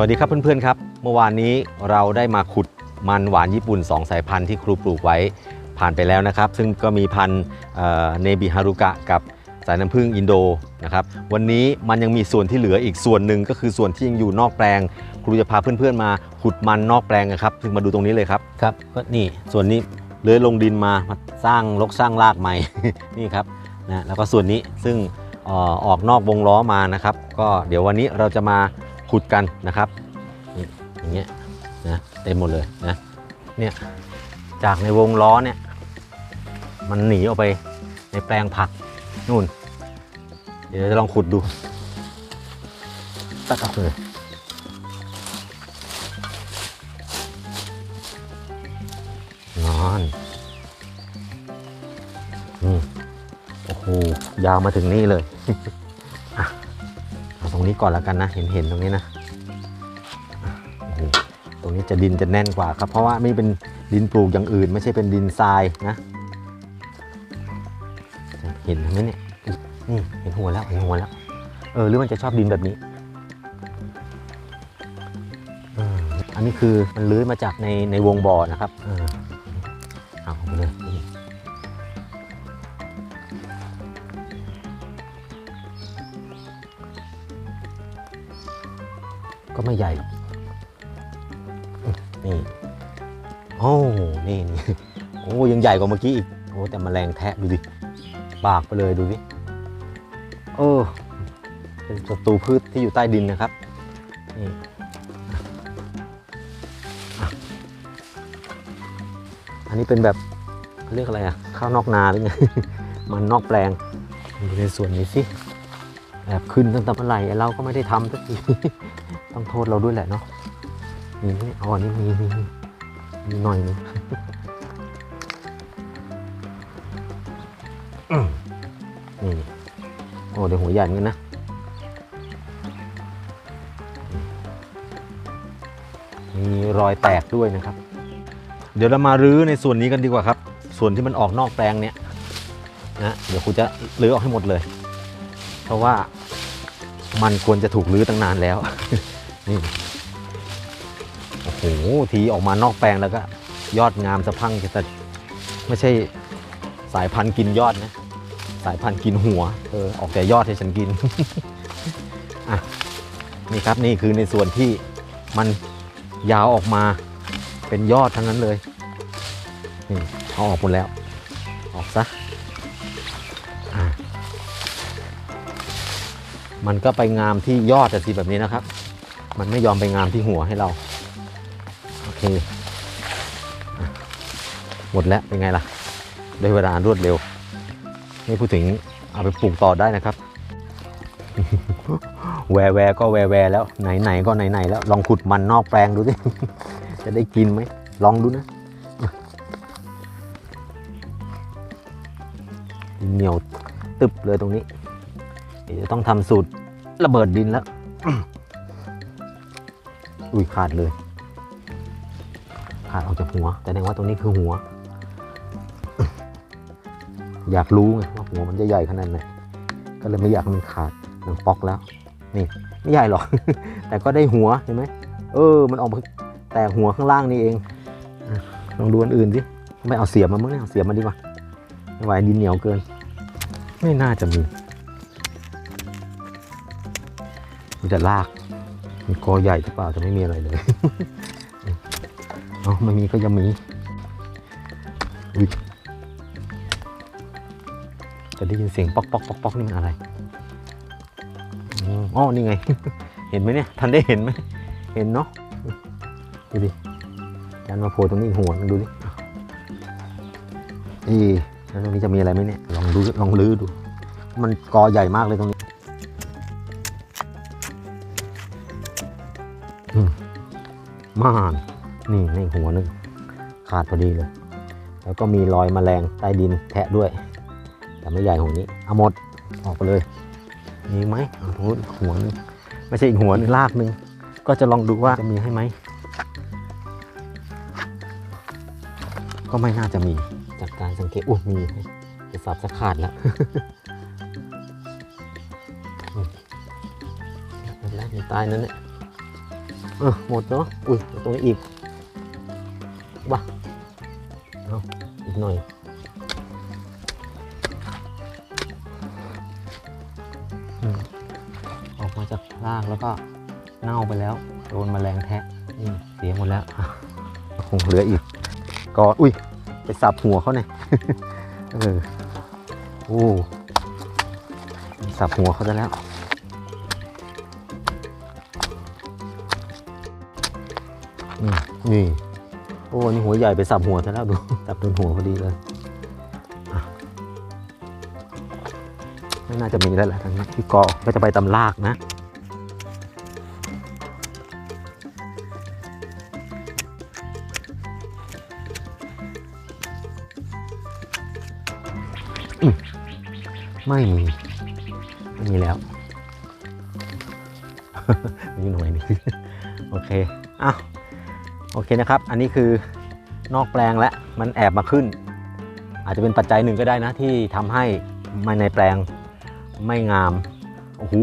วัสดีครับเพื่อนๆครับ เมื่อวานนี้เราได้มาขุดมันหวานญี่ปุ่น 2 สายพันธุ์ที่ครูปลูกไว้ผ่านไปแล้วนะครับ ซึ่งก็มีพันธุ์เนบิฮารุกะกับสายน้ำผึ้งอินโดนะครับวันนี้มันยังมีส่วนที่เหลืออีกส่วนหนึ่งก็คือส่วนที่ยังอยู่นอกแปลง ครูจะพาเพื่อนๆมาขุดมันนอกแปลงนะครับ ซึ่งมาดูตรงนี้เลยครับครับก็นี่ส่วนนี้เลื้อยลงดินมามาสร้างลกสร้างรากใหม่นี่ครับนะแล้วก็ส่วนนี้ซึ่งออกนอกวงล้อมานะครับ ก็เดี๋ยววันนี้เราจะมา ขุดกันนะครับอย่างเงี้ยนะเต็มหมดเลยนะเนี่ยจากในวงล้อเนี่ยมันหนีออกไปในแปลงผักนู่น เดี๋ยวจะลองขุดดูตัดออกเลยนอนนี่โอ้โหยาวมาถึงนี่เลย รงนี้ก่อนแล้วกันนะเห็นเห็นตรงนี้นะตรงนี้จะดินจะแน่นกว่าครับ เพราะว่าไม่เป็นดินปลูกอย่างอื่น ไม่ใช่เป็นดินทรายนะ เห็นไหมเนี่ยนี่เห็นหัวแล้วเห็นหัวแล้วเออหรือมันจะชอบดินแบบนี้ออันนี้คือมันเลื้อยมาจากในในวงบ่อนะครับ เอาไปเลย ก็ไม่ใหญ่หรอกนี่โอ้นี่นี่โอ้ยังใหญ่กว่าเมื่อกี้อีกโอ้แต่แมลงแทะดูดิปากไปเลยดูดิเออเป็นศัตรูพืชที่อยู่ใต้ดินนะครับนี่อันนี้เป็นแบบเขาเรียกอะไรอะข้าวนอกนาหรือไงมันนอกแปลงดูในส่วนนี้สิแอบขึ้นตั้งแต่เมื่อไหร่เราก็ไม่ได้ทำสักที ต้องโทษเราด้วยแหละเนาะนี่นี่อาอันนี้มีมีมีมีหน่อยนึงนี่โอ้เดี๋ยวหัวใหญ่เหมือนกันนะมีรอยแตกด้วยนะครับ เดี๋ยวเรามารื้อในส่วนนี้กันดีกว่าครับ ส่วนที่มันออกนอกแปลงเนี่ยนะเดี๋ยวครูจะรื้อออกให้หมดเลย เพราะว่ามันควรจะถูกรื้อตั้งนานแล้ว นี่โอ้โหทีออกมานอกแปลงแล้วก็ ยอดงามสะพังแต่ไม่ใช่สายพันธุ์กินยอดนะ สายพันธุ์กินหัวเออออกแต่ยอดให้ฉันกินอะนี่ครับนี่คือในส่วนที่มันยาวออกมาเป็นยอดทั้งนั้นเลยนี่เอาออกหมดแล้ว ออกซะอะมันก็ไปงามที่ยอดแต่สิแบบนี้นะครับ มันไม่ยอมไปงามที่หัวให้เรา โอเค หมดแล้วเป็นไงล่ะด้วยเวลารวดเร็วนี่พูดถึงเอาไปปลูกต่อได้นะครับ แวแวก็แวแวแล้วไหนไหนก็ไหนไหนแล้ว ลองขุดมันนอกแปลงดูสิจะได้กินไหม ลองดูนะเหนียวตึบเลยตรงนี้ จะต้องทำสูตรระเบิดดินแล้ว อุ้ยขาดเลย ขาดออกจากหัวแต่แสดงว่าตรงนี้คือหัว อยากรู้ไงว่าหัวมันจะใหญ่ขนาดไหนก็เลยไม่อยากให้มันขาดมันปอกแล้วนี่ไม่ใหญ่หรอก แต่ก็ได้หัวเห็นไหมเออ มันออกมาแต่หัวข้างล่างนี่เองลองดูอันอื่นสิไม่เอาเสียบมาเมั้งเนี่ยเอาเสียบมาดีกว่าไม่ไหวดินเหนียวเกิน ไม่น่าจะมีมีแต่ราก มีกอใหญ่หรือเปล่าจะไม่มีอะไรเลยเอาไม่มีก็ยังมีอุ๊ยจะได้ยินเสียงป๊อกป๊อกป๊อกป๊อกนี่มันอะไรอ๋อนี่ไง เห็นไหมเนี่ย ทันได้เห็นไหม เห็นเนาะ ดูดิยันมาโผล่ตรงนี้หัวดูดิอีแล้วตรงนี้จะมีอะไรไหมเนี่ย ลองดู ลองลื้อดู มันกอใหญ่มากเลยตรงนี้ มานนี่ในหัวนึงขาดพอดีเลย แล้วก็มีรอยแมลงใต้ดินแทะด้วย แต่ไม่ใหญ่หัวนี้เอาหมดออกไปเลยมีไหมหัวหัวนึงไม่ใช่อีกหัวหนึงลากหนึงก็จะลองดูว่าจะมีให้ไหมก็ไม่น่าจะมีจากการสังเกตอุ้มีจะสับสักขาดแล้วแล้วมันตายนั่นแหละ เออหมดเนาะอุ้ยตรงนี้อีกบ้าเอาอีกหน่อยออกมาจากรากแล้วก็เน่าไปแล้ว โดนแมลงแทะนี่เสียหมดแล้วคงเหลืออีกก็อุ้ย ไปสับหัวเขาเนี่ยเออโอ้สับหัวเขาได้แล้ว นี่นี่โอ้นี่หัวใหญ่ไปสับหัวซะแล้วดูสับโดนหัวพอดีเลยไม่น่าจะมีแล้วแหละทางนี้พี่กอก็จะไปตำลากนะไม่มีไม่มีแล้วมีหน่วยนึงโอเคอ้าว อเคนะครับ อันนี้คือนอกแปลงแล้วมันแอบมาขึ้น อาจจะเป็นปัจจัยหนึ่งก็ได้นะ ที่ทำให้มันในแปลงไม่งามโอ้โห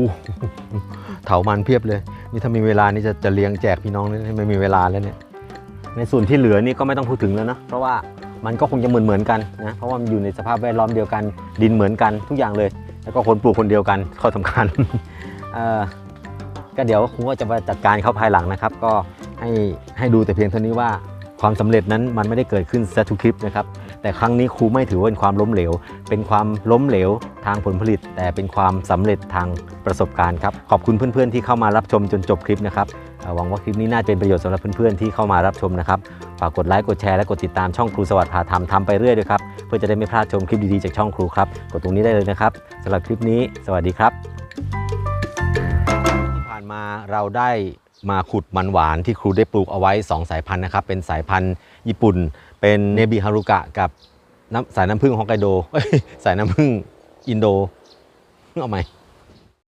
เถามันเพียบเลย นี่ถ้ามีเวลานี่จะจะเลี้ยงแจกพี่น้องนี่ไม่มีเวลาแล้วเนี่ยในส่วนที่เหลือนี่ก็ไม่ต้องพูดถึงแล้วนะเพราะว่ามันก็คงจะเหมือนเหมือนๆกันนะเพราะว่ามันอยู่ในสภาพแวดล้อมเดียวกัน ดินเหมือนกันทุกอย่างเลย แล้วก็คนปลูกคนเดียวกันข้อสำคัญอ่อก็เดี๋ยวครูก็จะมาจัดการเขาภายหลังนะครับ ก็ ให้ให้ดูแต่เพียงเท่านี้ว่าความสำเร็จนั้นมันไม่ได้เกิดขึ้นซะทุกคลิปนะครับ แต่ครั้งนี้ครูไม่ถือว่าเป็นความล้มเหลว เป็นความล้มเหลวทางผลผลิต แต่เป็นความสำเร็จทางประสบการณ์ครับ ขอบคุณเพื่อนๆที่เข้ามารับชมจนจบคลิปนะครับหวังว่าคลิปนี้น่าจะเป็นประโยชน์สำหรับเพื่อนๆที่เข้ามารับชมนะครับ ฝากกดไลค์กดแชร์และกดติดตามช่องครูสวัสดิ์พาทำทำไปเรื่อยด้วยครับ เพื่อจะได้ไม่พลาดชมคลิปดีๆจากช่องครูครับ กดตรงนี้ได้เลยนะครับสำหรับคลิปนี้ สวัสดีครับ ที่ผ่านมาเราได้ มาขุดมันหวานที่ครูได้ปลูกเอาไว้ 2 สายพันธุ์นะครับ เป็นสายพันธุ์ญี่ปุ่น เป็นเนบิฮารุกะกับน้ำสายน้ำผึ้งฮอกไกโดสายน้ำผึ้งอินโดเอาไหม